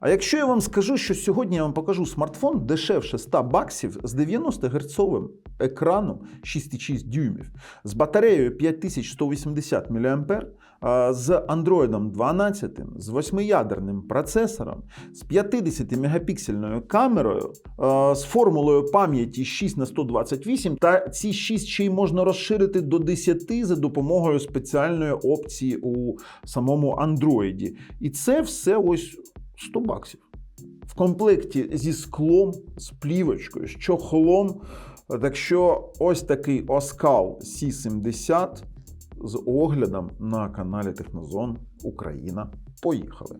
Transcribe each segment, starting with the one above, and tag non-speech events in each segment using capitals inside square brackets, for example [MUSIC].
А якщо я вам скажу, що сьогодні я вам покажу смартфон дешевше 100 баксів з 90 герцовим екраном 6,6 дюймів, з батареєю 5180 мА, з Android 12, з 8-ядерним процесором, з 50 мегапіксельною камерою, з формулою пам'яті 6 на 128, та ці 6 ще й можна розширити до 10 за допомогою спеціальної опції у самому Android. І це все ось 100 баксів. В комплекті зі склом, з плівочкою, з чохлом. Так що ось такий Оскал C70 з оглядом на каналі Технозон Україна. Поїхали!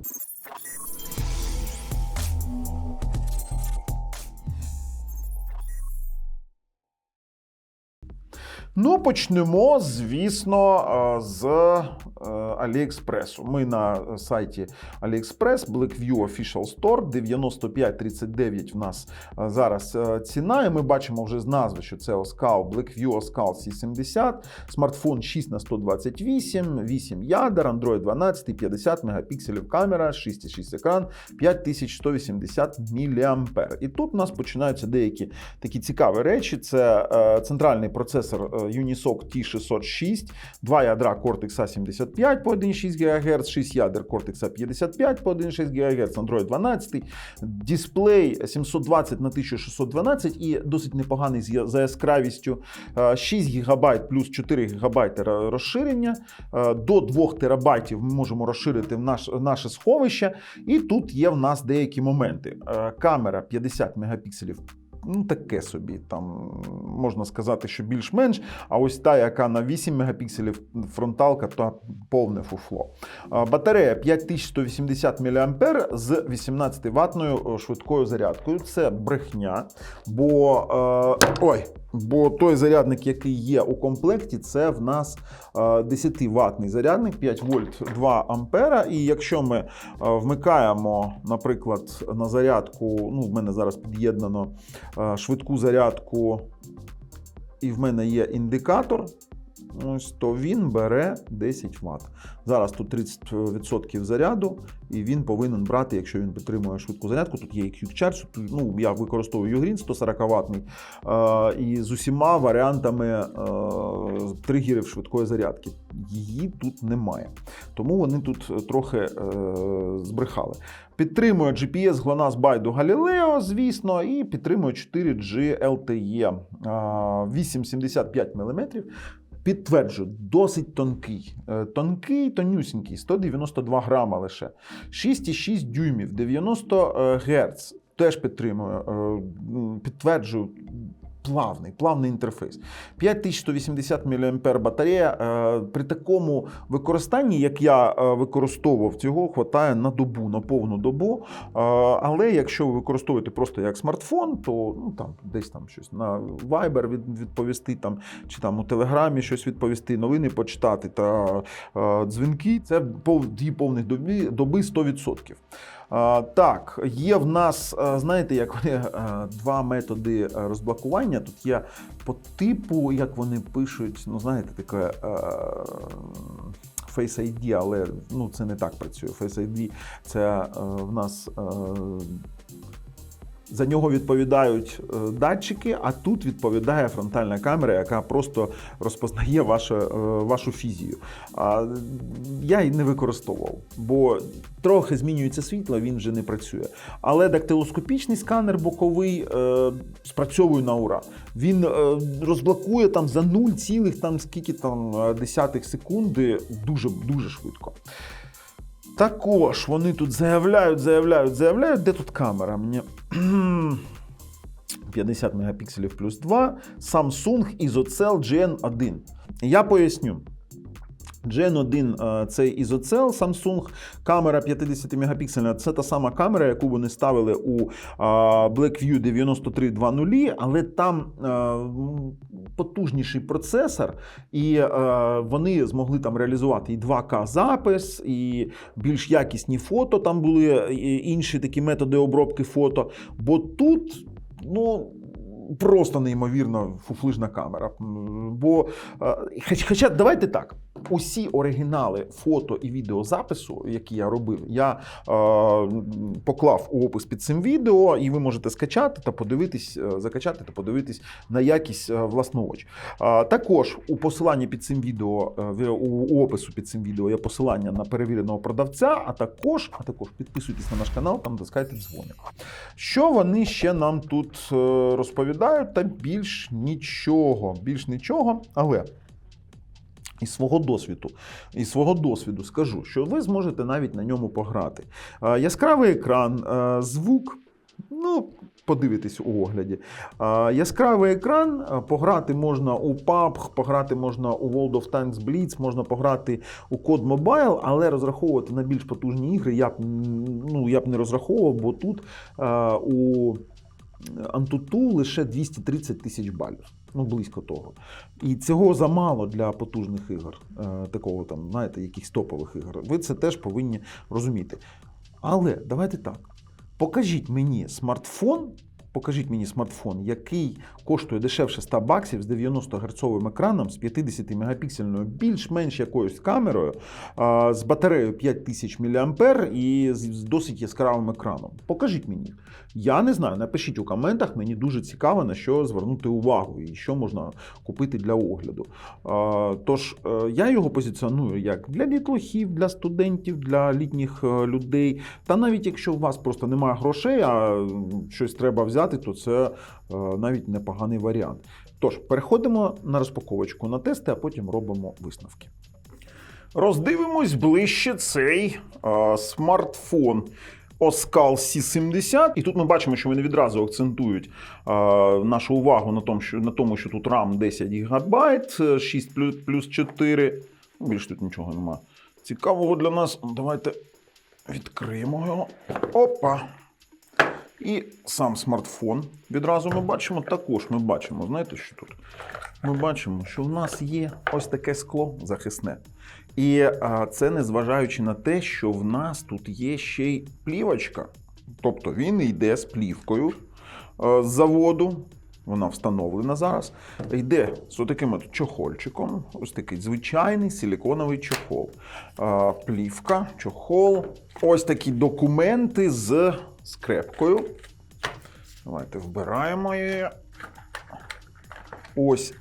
Ну, почнемо, звісно, е, з е, Аліекспресу. Ми на сайті AliExpress, Blackview Official Store, 9539 в нас е, зараз е, ціна. І ми бачимо вже з назви, що це Oskal, Blackview Oskal C70, смартфон 6 на 128, 8 ядер, Android 12, 50 мегапікселів камера, 6,6 екран, 5180 мА. І тут у нас починаються деякі такі цікаві речі. Це е, центральний процесор е, Unisoc T606, два ядра Cortex A75 по 1,6 ГГц, 6 ядер Cortex A55 по 1,6 ГГц, Android 12, дисплей 720 на 1612 і досить непоганий за яскравістю. Е, 6 ГБ плюс 4 ГБ розширення. Е, До 2 ТБ ми можемо розширити в наш, наше сховище. І тут є в нас деякі моменти. Е, Камера 50 мегапікселів. Ну, таке собі, там можна сказати, що більш-менш. А ось та, яка на 8 мегапікселів фронталка, то повне фуфло. Батарея 5180 мА з 18 ватною швидкою зарядкою. Це брехня. Бо е, ой, бо той зарядник, який є у комплекті, це в нас 10 ватний зарядник, 5 вольт 2 ампера. І якщо ми е, вмикаємо, наприклад, на зарядку, ну, в мене зараз під'єднано е, швидку зарядку, і в мене є індикатор. Ось то він бере 10 Вт. Зараз тут 30% заряду, і він повинен брати, якщо він підтримує швидку зарядку. Тут є і Quick Charge, тут, ну, я використовую Ugreen 140 ватний е, і з усіма варіантами е, тригерів швидкої зарядки. Її тут немає. Тому вони тут трохи е, збрехали. Підтримує GPS GLONASS BYDO Galileo, звісно, і підтримує 4G LTE 8,75 мм. Підтверджую, досить тонкий. Е, Тонкий, тонюсінький, 192 грама лише. 6,6 дюймів, 90 Гц. Теж підтримую. Е, Підтверджую. Плавний, плавний інтерфейс. 5180 мА батарея. Е, При такому використанні, як я е, використовував, цього хватає на добу, на повну добу. Е, Але якщо ви використовуєте просто як смартфон, то ну, там, десь там щось на Viber від- відповісти, там, чи там у Телеграмі щось відповісти, новини почитати та дзвінки, це дві повних доби 100%. Так, є в нас, е, знаєте, як вони е, два методи е, розблокування. Тут є по типу, як вони пишуть, ну знаєте, таке. Face ID, але ну, це не так працює. Face ID це е, в нас за нього відповідають е, датчики, а тут відповідає фронтальна камера, яка просто розпознає ваше, е, вашу фізію. Я й не використовував, бо трохи змінюється світло, він вже не працює. Але дактилоскопічний сканер боковий е, спрацьовує на ура. Він розблокує там за 0, цілих там скільки там десятих секунди дуже дуже швидко. Також вони тут заявляють, заявляють, заявляють, де тут камера? Мені [CLEARS THROAT] 50 мегапікселів плюс 2, Samsung ISOCELL GN1. Я поясню. Gen 1 е, це ізоцел Samsung, камера 50 мегапіксельна. Це та сама камера, яку вони ставили у е, Blackview 9320, але там е, потужніший процесор, і е, вони змогли там реалізувати і 2К запис, і більш якісні фото. Там були інші такі методи обробки фото. Бо тут, ну. Просто неймовірно фуфлижна камера. Бо, е, хоч- хоча давайте так. Усі оригінали фото і відеозапису, які я робив, я е, поклав у опис під цим відео, і ви можете скачати та подивитись, е, закачати та подивитись на якість е, власноруч. А, Також у посиланні під цим відео, е, у, опису під цим відео є посилання на перевіреного продавця, а також, а також підписуйтесь на наш канал, там доскайте дзвоник. Що вони ще нам тут е, розповідають? Та більш нічого, більш нічого, але. Із свого досвіду, із свого досвіду скажу, що ви зможете навіть на ньому пограти. Яскравий екран, звук, ну, подивитись у огляді. Яскравий екран, пограти можна у PUBG, пограти можна у World of Tanks Blitz, можна пограти у COD Mobile, але розраховувати на більш потужні ігри я б, ну, я б не розраховував, бо тут у Antutu лише 230 тисяч балів. Ну, близько того. І цього замало для потужних ігор, е, такого там, знаєте, якихось топових ігор. Ви це теж повинні розуміти. Але давайте так. Покажіть мені смартфон, покажіть мені смартфон, який коштує дешевше 100 баксів з 90 герцовим екраном, з 50 мегапіксельною, більш-менш якоюсь камерою, з батареєю 5000 мА і з досить яскравим екраном. Покажіть мені. Я не знаю, напишіть у коментах, мені дуже цікаво, на що звернути увагу і що можна купити для огляду. Тож е, я його позиціоную як для дітлахів, для студентів, для літніх е, людей. Та навіть якщо у вас просто немає грошей, а щось треба взяти, то це е, навіть непоганий варіант. Тож, переходимо на розпаковочку на тести, а потім робимо висновки. Роздивимось ближче цей е, смартфон. Oskal C70. І тут ми бачимо, що вони відразу акцентують е, нашу увагу на тому, що, на тому, що тут RAM 10 ГБ, 6 плюс, плюс 4. Ну, Більш тут нічого немає. Цікавого для нас. Давайте відкриємо його. Опа. І сам смартфон. Відразу ми бачимо, також ми бачимо, знаєте, що тут? Ми бачимо, що в нас є ось таке скло захисне. І це незважаючи на те, що в нас тут є ще й плівочка. Тобто він йде з плівкою е, з заводу. Вона встановлена зараз. Йде з таким от чохольчиком. Ось такий звичайний силіконовий чохол. Плівка, чохол. Ось такі документи з скрепкою. Давайте вбираємо її. Ось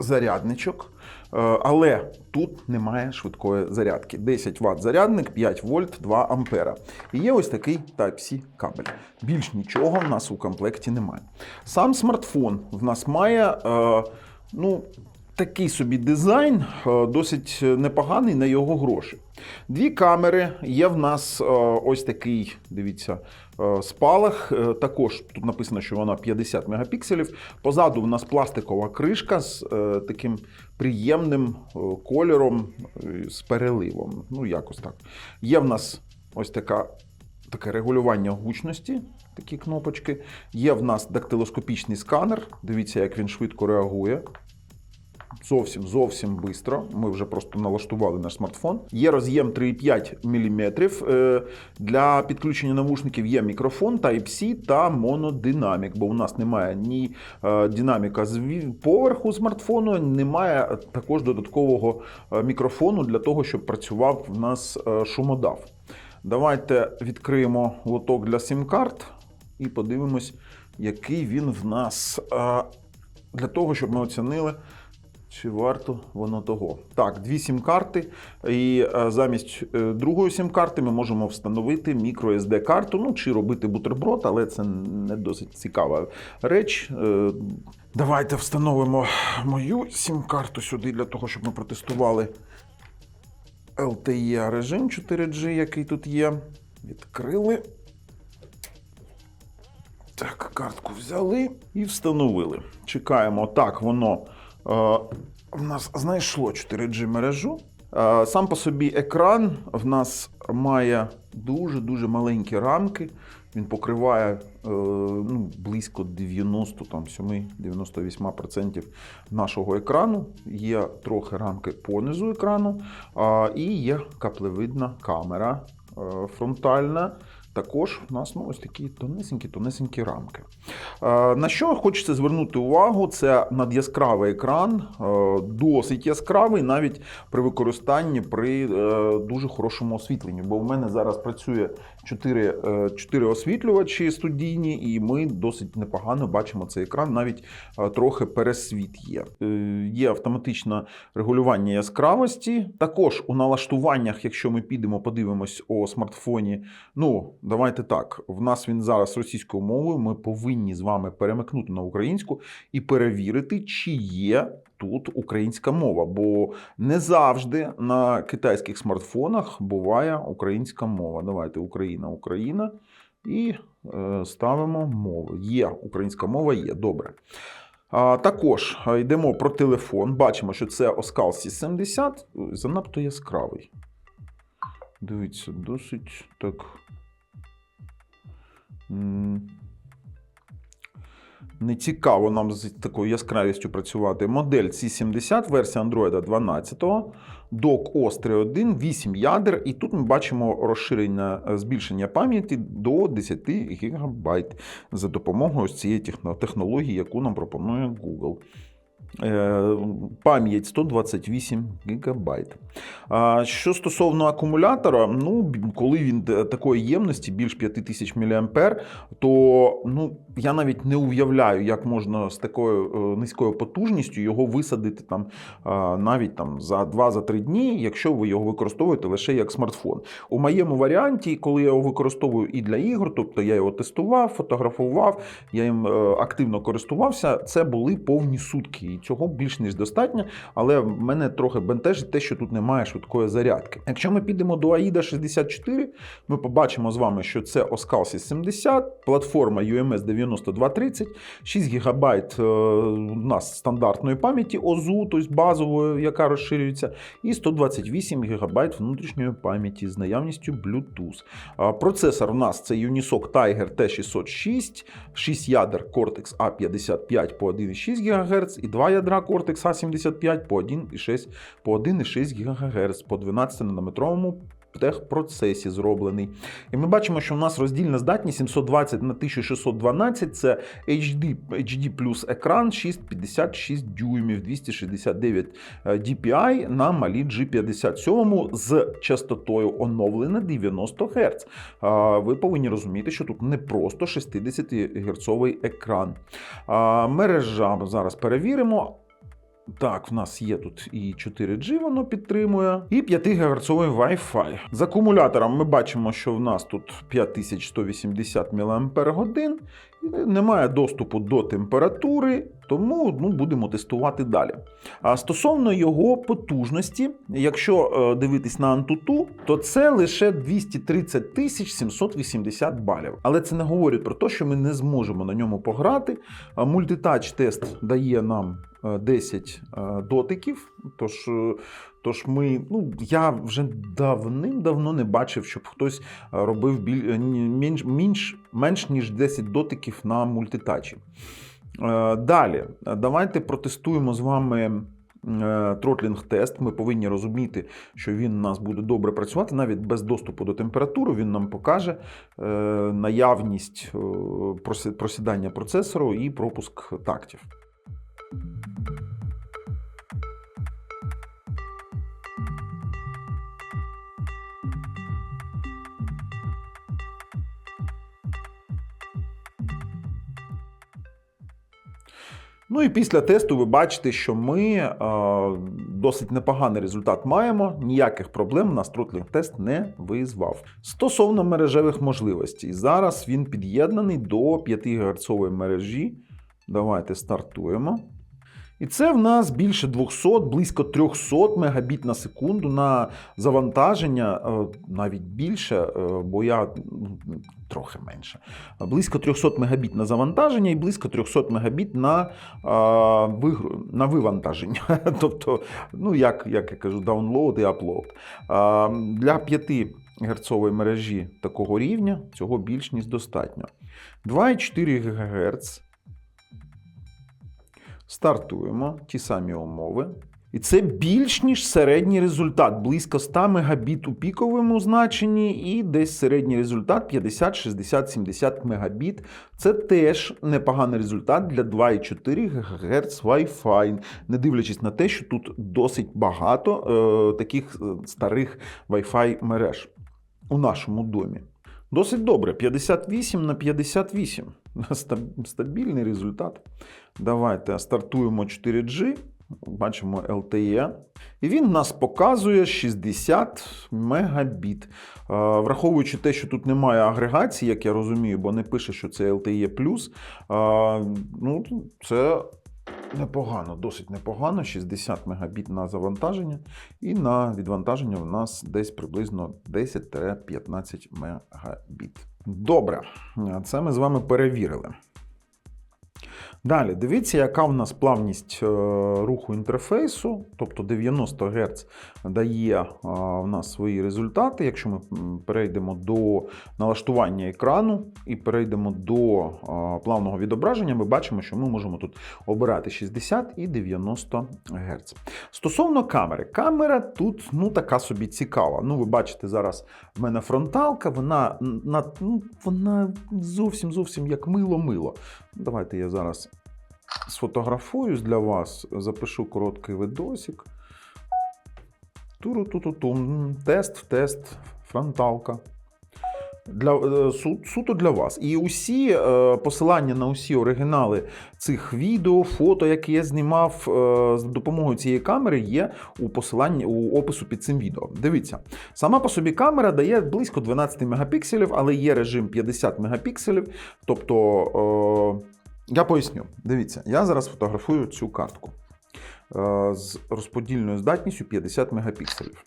зарядничок. Е, Але тут немає швидкої зарядки. 10 Вт зарядник, 5 вольт, 2 ампера. І є ось такий Type-C кабель. Більш нічого в нас у комплекті немає. Сам смартфон в нас має е, ну, такий собі дизайн, е, досить непоганий на його гроші. Дві камери, є в нас е, ось такий, дивіться, е, спалах. Також тут написано, що вона 50 мегапікселів. Позаду в нас пластикова кришка з таким приємним кольором, з переливом. Ну, якось так. Є в нас ось така. Таке регулювання гучності, такі кнопочки. Є в нас дактилоскопічний сканер. Дивіться, як він швидко реагує. Зовсім зовсім швидко. Ми вже просто налаштували наш смартфон. Є роз'єм 3,5 мм. Е, Для підключення навушників є мікрофон Type-C та монодинамік, бо у нас немає ні е, динаміка з поверху смартфону, немає також додаткового е, мікрофону для того, щоб працював в нас шумодав. Давайте відкриємо лоток для сім-карт і подивимось, який він в нас для того, щоб ми оцінили. Чи варто воно того? Так, дві сім-карти, і е, замість е, другої сім-карти ми можемо встановити microSD карту, ну чи робити бутерброд, але це не досить цікава реч. Е, Давайте встановимо мою сім-карту сюди для того, щоб ми протестували LTE режим 4G, який тут є. Відкрили. Так, картку взяли і встановили. Чекаємо. Так, воно в нас знайшло 4G мережу. Е, сам по собі екран в нас має дуже-дуже маленькі рамки. Він покриває е, ну, близько 97-98% нашого екрану. Є трохи рамки понизу екрану, і є каплевидна камера е, фронтальна. Також у нас ну, ось такі тонесенькі-тонесенькі рамки. Е, На що хочеться звернути увагу, це надяскравий екран, е, досить яскравий, навіть при використанні при е, дуже хорошому освітленні. Бо в мене зараз працює 4, 4 освітлювачі студійні, і ми досить непогано бачимо цей екран, навіть е, трохи пересвіт є. Е, Є автоматичне регулювання яскравості. Також у налаштуваннях, якщо ми підемо, подивимось у смартфоні. Ну, давайте так. В нас він зараз російською мовою. Ми повинні з вами перемикнути на українську і перевірити, чи є тут українська мова. Бо не завжди на китайських смартфонах буває українська мова. Давайте Україна, Україна. І е, ставимо мову. Є українська мова, є добре. Також йдемо про телефон. Бачимо, що це Оскал C70 занадто яскравий. Дивіться, досить так. Не цікаво нам з такою яскравістю працювати. Модель C70, версія Android 12, док OS 3.1, 8 ядер, і тут ми бачимо розширення е, збільшення пам'яті до 10 ГБ за допомогою цієї технології, яку нам пропонує Google. Е, Пам'ять 128 ГБ. Що стосовно акумулятора, ну, коли він такої ємності більш 5000 мА, то ну, я навіть не уявляю, як можна з такою е, низькою потужністю його висадити там, навіть там, за 2-3 дні, якщо ви його використовуєте лише як смартфон. У моєму варіанті, коли я його використовую і для ігор, тобто я його тестував, фотографував, я їм е, активно користувався, це були повні сутки. І цього більш ніж достатньо. Але мене трохи бентежить те, що тут немає швидкої зарядки. Якщо ми підемо до AIDA 64, ми побачимо з вами, що це Oskal 70, платформа UMS 9230, 6 ГБ у нас стандартної пам'яті ОЗУ, тобто базової, яка розширюється, і 128 ГБ внутрішньої пам'яті з наявністю Bluetooth. Процесор у нас це Unisoc Tiger T606, 6 ядер Cortex A55 по 1,6 ГГц і 2 ядра Cortex A75 по 1,6 по 1,6 ГГц по 12-нанометровому техпроцесі зроблений. І ми бачимо, що у нас роздільна здатність 720 на 1612 це HD, HD плюс екран 6,56 дюймів, 269 DPI на малі G57 з частотою оновлена 90 Гц. Ви повинні розуміти, що тут не просто 60 Герцовий екран. Мережа зараз перевіримо. Так, в нас є тут і 4G, воно підтримує, і 5 ГГц Wi-Fi. З акумулятором ми бачимо, що в нас тут 5180 мАч, немає доступу до температури, тому ну, будемо тестувати далі. А стосовно його потужності, якщо е, дивитись на Antutu, то це лише 230 тисяч 780 балів. Але це не говорить про те, що ми не зможемо на ньому пограти. Мультитач тест дає нам е, 10 е, дотиків. Тож, е, тож ми, ну я вже давним-давно не бачив, щоб хтось е, робив біль, е, менш, менш, менш ніж 10 дотиків на мультитачі. Далі, давайте протестуємо з вами. Тротлінг тест. Ми повинні розуміти, що він у нас буде добре працювати навіть без доступу до температури. Він нам покаже наявність просідання процесору і пропуск тактів. Ну і після тесту ви бачите, що ми е, досить непоганий результат маємо. Ніяких проблем нас тротлінг тест не визвав. Стосовно мережевих можливостей, зараз він під'єднаний до 5 ГГц мережі. Давайте стартуємо. І це в нас більше 200, близько 300 мегабіт на секунду на завантаження, е, навіть більше, е, бо я трохи менше. Близько 300 мегабіт на завантаження і близько 300 мегабіт на, на вивантаження. [LAUGHS] тобто, ну, як, як я кажу, download і upload. Для 5 герцової мережі такого рівня цього більш ніж достатньо. 2,4 ГГц. Стартуємо ті самі умови. І це більш ніж середній результат, близько 100 мегабіт у піковому значенні, і десь середній результат 50, 60, 70 мегабіт. Це теж непоганий результат для 2,4 ГГц Wi-Fi, не дивлячись на те, що тут досить багато е, таких е, старих Wi-Fi мереж у нашому домі. Досить добре. 58 на 58. [LAUGHS] Стаб- Стабільний результат. Давайте стартуємо 4G. Бачимо LTE. І він нас показує 60 мегабіт. Е, Враховуючи те, що тут немає агрегації, як я розумію, бо не пише, що це LTE. е, Ну, це непогано, досить непогано. 60 Мбіт на завантаження. І на відвантаження в нас десь приблизно 10-15 Мбіт. Добре, це ми з вами перевірили. Далі, дивіться, яка в нас плавність е, руху інтерфейсу, тобто 90 Гц дає е, в нас свої результати. Якщо ми перейдемо до налаштування екрану і перейдемо до е, плавного відображення, ми бачимо, що ми можемо тут обирати 60 і 90 Гц. Стосовно камери, камера тут ну, така собі цікава. Ну, ви бачите, зараз в мене фронталка, вона, на, ну, вона зовсім зовсім як мило-мило. Давайте я зараз сфотографуюсь для вас, запишу короткий видосик. Туру-ту-ту-тум. Тест, тест, фронталка. Для, е, су- суто для вас. І усі е, посилання на усі оригінали цих відео, фото, які я знімав е, з допомогою цієї камери, є у посиланні у опису під цим відео. Дивіться, сама по собі камера дає близько 12 мегапікселів, але є режим 50 мегапікселів. Тобто, е, я поясню. Дивіться, я зараз фотографую цю картку е, з розподільною здатністю 50 мегапікселів.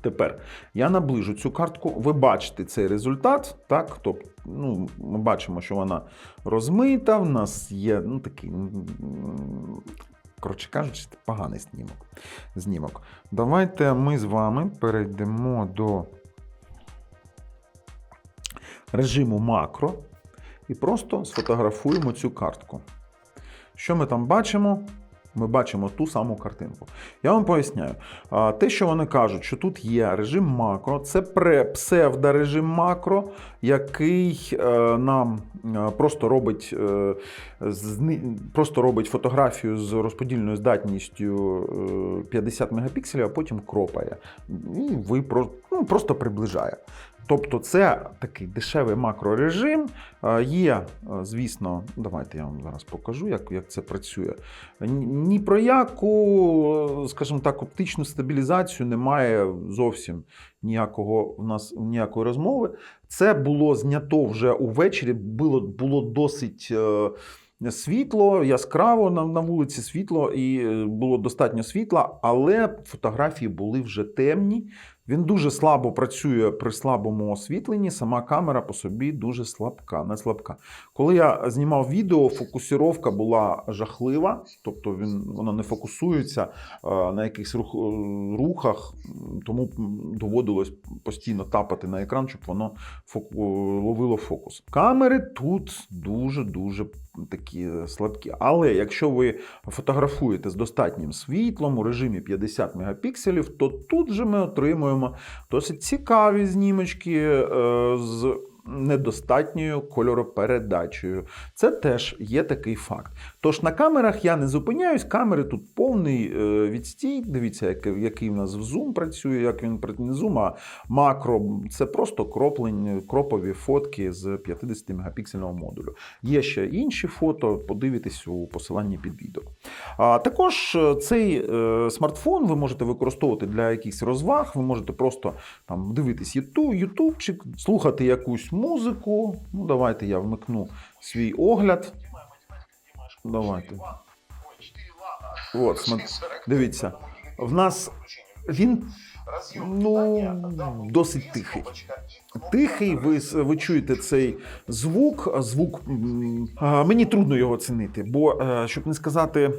Тепер я наближу цю картку, ви бачите цей результат. Так? Тобто, ну, ми бачимо, що вона розмита, в нас є ну, такий, коротше кажучи, поганий знімок. знімок. Давайте ми з вами перейдемо до режиму макро і просто сфотографуємо цю картку. Що ми там бачимо? Ми бачимо ту саму картинку. Я вам поясняю. Те, що вони кажуть, що тут є режим макро, це псевдорежим макро, який е, нам е, просто робить, е, просто робить фотографію з розподільною здатністю е, 50 мегапікселів, а потім кропає. І ви ну, просто приближає. Тобто це такий дешевий макрорежим. Е, Є, е, звісно, давайте я вам зараз покажу, як, як це працює. Ні про яку, е, скажімо так, оптичну стабілізацію немає зовсім ніякого у нас ніякої розмови. Це було знято вже увечері, було, було досить. Світло, яскраво на, на вулиці світло, і було достатньо світла, але фотографії були вже темні. Він дуже слабо працює при слабому освітленні. Сама камера по собі дуже слабка, не слабка. Коли я знімав відео, фокусіровка була жахлива, тобто він вона не фокусується е, на якихось рух, е, рухах, тому доводилось постійно тапати на екран, щоб воно фоку, ловило фокус. Камери тут дуже дуже такі слабкі. Але якщо ви фотографуєте з достатнім світлом у режимі 50 мегапікселів, то тут же ми отримуємо досить цікаві знімочки е, з недостатньою кольоропередачею. Це теж є такий факт. Тож на камерах я не зупиняюсь, камери тут повний е, відстій. Дивіться, який, в нас в зум працює, як він пра- не зум, а макро. Це просто кроплень, кропові фотки з 50 мегапіксельного модулю. Є ще інші фото, подивитесь у посиланні під відео. А також е, цей е, смартфон ви можете використовувати для якихось розваг. Ви можете просто там дивитись ютуб, ютубчик, слухати якусь музику. Ну, давайте я вмикну свій огляд. Давайте. От, дивіться, в нас він ну, досить тихий. Тихий, ви, ви чуєте цей звук. Звук мені трудно його оцінити, бо е, щоб не сказати е,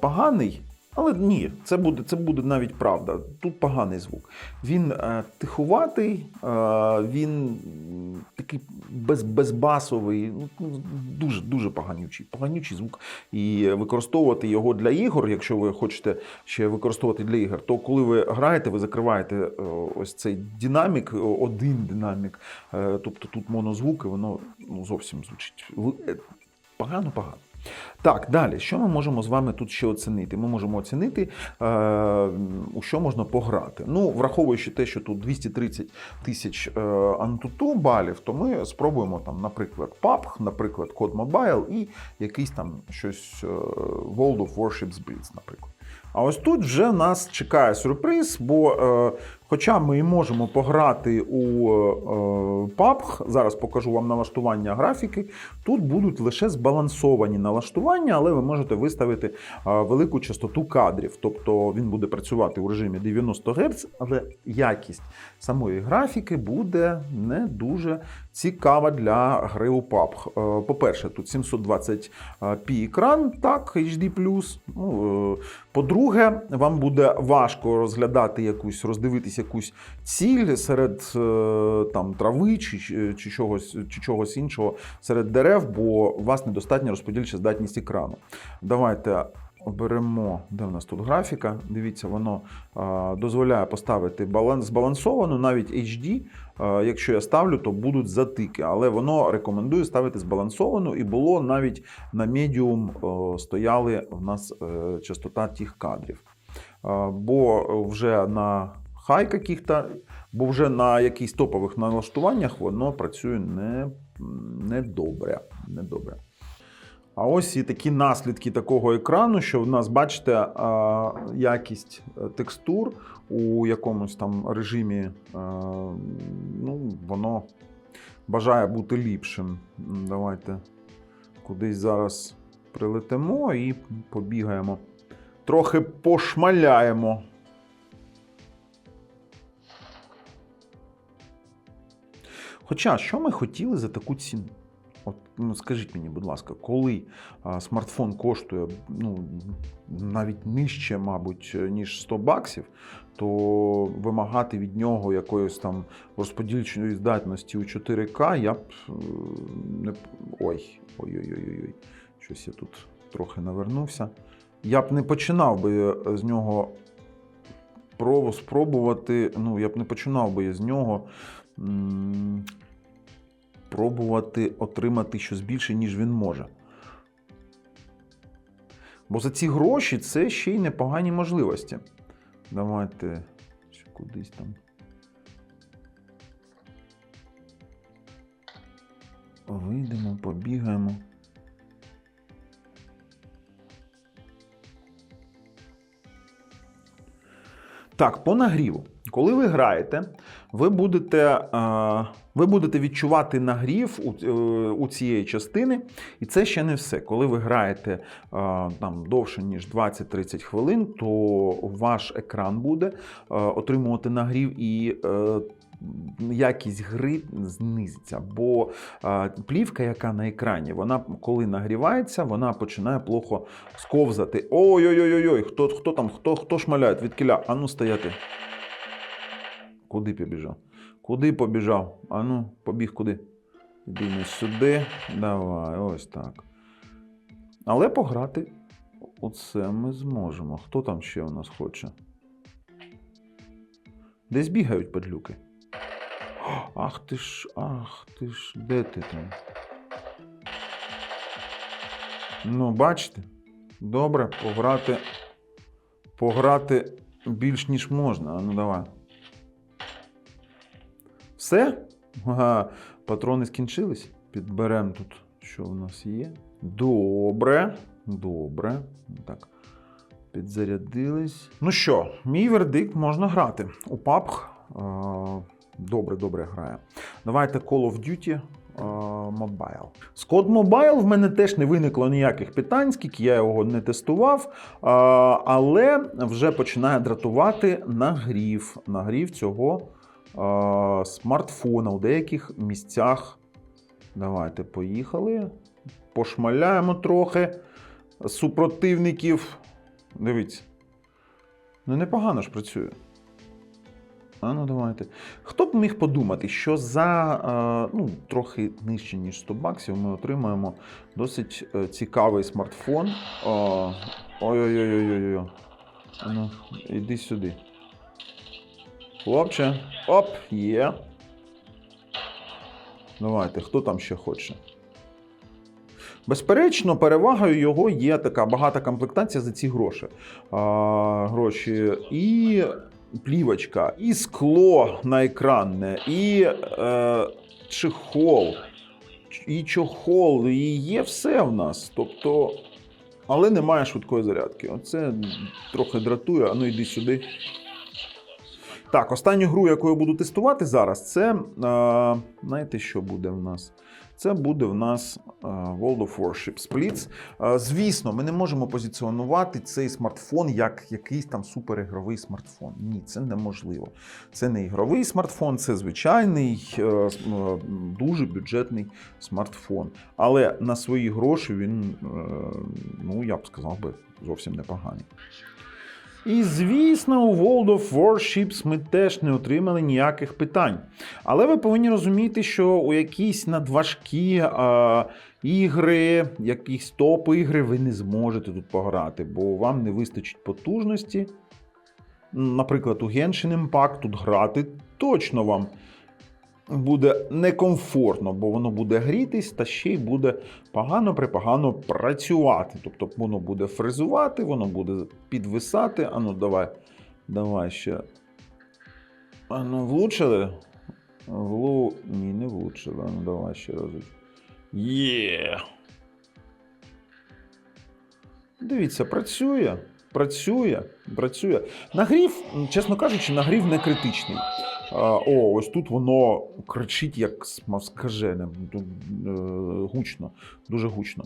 поганий. Але ні, це буде, це буде навіть правда. Тут поганий звук. Він е, тихуватий, е, він такий без, безбасовий, ну, дуже дуже поганючий, поганючий звук. І використовувати його для ігор, якщо ви хочете ще використовувати для ігор, то коли ви граєте, ви закриваєте е, ось цей динамік, один динамік. Е, Тобто тут монозвук, і воно ну, зовсім звучить погано-погано. Так, далі, що ми можемо з вами тут ще оцінити? Ми можемо оцінити, е, у що можна пограти. Ну, враховуючи те, що тут 230 тисяч е, Antutu балів, то ми спробуємо там, наприклад, PUBG, наприклад, Code Mobile і якийсь там щось е, World of Warships Blitz, наприклад. А ось тут вже нас чекає сюрприз, бо е, хоча ми і можемо пограти у е, PUBG, зараз покажу вам налаштування графіки, тут будуть лише збалансовані налаштування, але ви можете виставити е, велику частоту кадрів. Тобто він буде працювати у режимі 90 Гц, але якість самої графіки буде не дуже цікава для гри у PUBG. Е, По-перше, тут 720p екран, так, HD+. Ну, е, по-друге, вам буде важко розглядати якусь, роздивитись якусь ціль серед е, там, трави чи, чи, чогось, чи чогось іншого серед дерев, бо у вас недостатня розподільча здатність екрану. Давайте оберемо, де в нас тут графіка. Дивіться, воно е, дозволяє поставити баланс збалансовану, навіть HD. Е, Якщо я ставлю, то будуть затики, але воно рекомендує ставити збалансовану, і було навіть на медіум стояли в нас е, частота тих кадрів. Е, Бо вже на хай каких-то, бо вже на якихось топових налаштуваннях воно працює не, не добре. Не добре. А ось і такі наслідки такого екрану, що в нас, бачите, якість е, текстур у якомусь там режимі, е, ну, воно бажає бути ліпшим. Давайте кудись зараз прилетимо і побігаємо. Трохи пошмаляємо. Хоча, що ми хотіли за таку ціну? От, ну, скажіть мені, будь ласка, коли а, смартфон коштує ну, навіть нижче, мабуть, ніж 100 баксів, то вимагати від нього якоїсь там розподільчої здатності у 4К я б е, не. Ой, ой-ой-ой, щось я тут трохи навернувся. Я б не починав би е, з нього спробувати. Ну, я б не починав би з нього. Пробувати отримати щось більше, ніж він може. Бо за ці гроші це ще й непогані можливості. Давайте кудись там. Вийдемо, побігаємо. Так, по нагріву. Коли ви граєте, ви будете, е, ви будете відчувати нагрів у, е, у цієї частини, і це ще не все. Коли ви граєте е, там довше ніж 20-30 хвилин, то ваш екран буде отримувати нагрів і. Якість гри знизиться, бо плівка, яка на екрані, вона коли нагрівається, вона починає плохо сковзати. Ой-ой-ой, хто, хто там, хто, хто шмаляє? Відкіля? Ану стояти. Куди побіжав? Куди побіжав? Ану, побіг куди? Не сюди. Давай, ось так. Але пограти оце ми зможемо. Хто там ще у нас хоче? Десь бігають падлюки. Ах ти ж, ах ти ж, де ти там? Ну, бачите? Добре, пограти. Пограти більш ніж можна. А ну давай. Все? Ага, патрони скінчились. Підберемо тут, що в нас є. Добре. Добре. Так. Підзарядились. Ну що, мій вердикт можна грати. У PUBG е, добре, добре грає. Давайте Call of Duty Mobile. Code Mobile в мене теж не виникло ніяких питань, скільки я його не тестував, але вже починає дратувати нагрів, нагрів цього смартфона у деяких місцях. Давайте поїхали. Пошмаляємо трохи супротивників. Дивіться. Ну, непогано ж працює. А ну давайте. Хто б міг подумати, що за е, ну, трохи нижче, ніж 100 баксів, ми отримаємо досить е, цікавий смартфон. Е, Ой-ой-ой-ой-ой. Ну, іди сюди. Хлопче. Оп, є. Давайте, хто там ще хоче? Безперечно, перевагою його є така багата комплектація за ці гроші. А, гроші. І плівочка, і скло на екранне, і е, чехол, і чохол, і є все в нас. Тобто, але немає швидкої зарядки. Оце трохи дратує, а ну йди сюди. Так, останню гру, яку я буду тестувати зараз, це. Е, знаєте, що буде в нас? Це буде в нас е, World of Warship Splits. Е, Звісно, ми не можемо позиціонувати цей смартфон як якийсь там суперігровий смартфон. Ні, це неможливо. Це не ігровий смартфон, це звичайний, е, дуже бюджетний смартфон. Але на свої гроші він, ну я б сказав би, зовсім непоганий. І звісно, у World of Warships ми теж не отримали ніяких питань. Але ви повинні розуміти, що у якісь надважкі е, ігри, якісь топ-ігри ви не зможете тут пограти, бо вам не вистачить потужності. Наприклад, у Genshin Impact тут грати точно вам буде некомфортно, бо воно буде грітись та ще й буде погано припогано працювати. Тобто воно буде фризувати, воно буде підвисати. Ану, давай, давай ще. Ану, влучили? Влу... Ні, не влучили. Ану, давай ще разок. Є. Дивіться, працює. Працює, працює. Нагрів, чесно кажучи, нагрів не критичний. О, ось тут воно кричить як скажене, е, гучно, дуже гучно.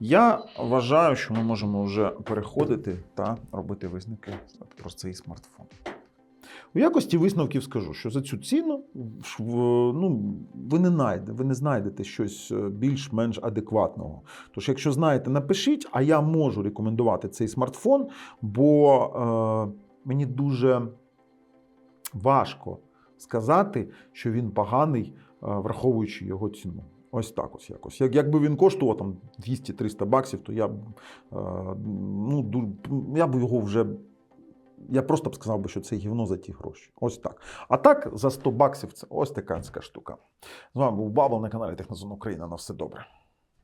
Я вважаю, що ми можемо вже переходити та робити висновки про цей смартфон. У якості висновків скажу, що за цю ціну ну, ви, не знайдете, ви не знайдете щось е, більш-менш адекватного. Тож, якщо знаєте, напишіть, а я можу рекомендувати цей смартфон, бо е, мені дуже важко сказати, що він поганий, е, враховуючи його ціну. Ось так ось якось. Як, якби він коштував там 200-300 баксів, то я б, е, ну, я б його вже. Я просто б сказав би, що це гівно за ті гроші. Ось так. А так, за 100 баксів це ось така штука. З вами був Бабл на каналі Технозон Україна. На все добре.